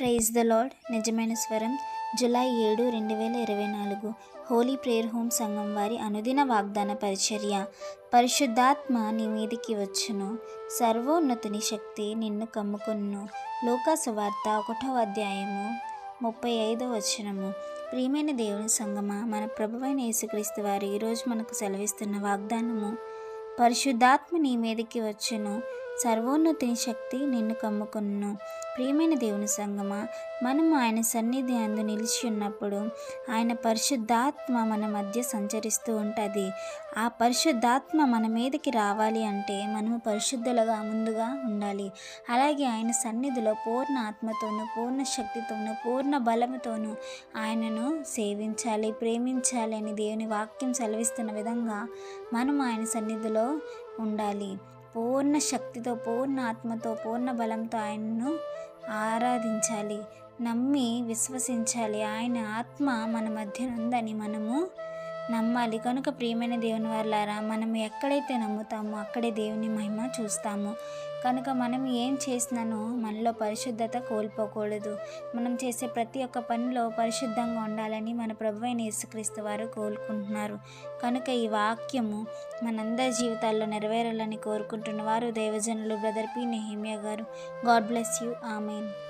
Praise the lord. నిజమైన స్వరం. July ఏడు రెండు వేల ఇరవై నాలుగు. హోలీ ప్రేయర్ హోమ్ సంఘం వారి అనుదిన వాగ్దాన పరిచర్య. పరిశుద్ధాత్మ నీ మీదికి వచ్చును. సర్వోన్నతుని శక్తి నిన్ను కమ్ముకున్ను. లోకా సువార్త ఒకటో అధ్యాయము ముప్పై ఐదో వచనము. ప్రియమైన దేవుని సంగమా మన ప్రభువైన యేసుక్రీస్తు వారు ఈరోజు మనకు సెలవిస్తున్న వాగ్దానము పరిశుద్ధాత్మ నీ మీదకి వచ్చును. సర్వోన్నతిని శక్తి నిన్ను కమ్ముకున్ను. ప్రియమైన దేవుని సంగమా మనము ఆయన సన్నిధి అందు నిలిచి ఉన్నప్పుడు ఆయన పరిశుద్ధాత్మ మన మధ్య సంచరిస్తూ ఉంటుంది. ఆ పరిశుద్ధాత్మ మన మీదకి రావాలి అంటే మనము పరిశుద్ధులుగా ముందుగా ఉండాలి. అలాగే ఆయన సన్నిధిలో పూర్ణ ఆత్మతోనూ పూర్ణ శక్తితోనూ పూర్ణ బలముతోనూ ఆయనను సేవించాలి ప్రేమించాలి అని దేవుని వాక్యం సెలవిస్తున్న విధంగా మనం ఆయన సన్నిధిలో ఉండాలి. పూర్ణ శక్తితో పూర్ణ ఆత్మతో పూర్ణ బలంతో ఆయనను ఆరాధించాలి. నమ్మి విశ్వసించాలి. ఆయన ఆత్మ మన మధ్య ఉందని మనము నమ్మాలి. కనుక ప్రియమైన దేవుని వాళ్ళారా మనం ఎక్కడైతే నమ్ముతామో అక్కడే దేవుని మహిమ చూస్తాము. కనుక మనం ఏం చేసినానో మనలో పరిశుద్ధత కోల్పోకూడదు. మనం చేసే ప్రతి ఒక్క పనిలో పరిశుద్ధంగా ఉండాలని మన ప్రభు అయిన యేసుక్రీస్తు వారు కోరుకుంటున్నారు. కనుక ఈ వాక్యము మనందరి జీవితాల్లో నెరవేరాలని కోరుకుంటున్న వారు దైవజనులు బ్రదర్ పి. నెహిమియా గారు. God bless you. Amen.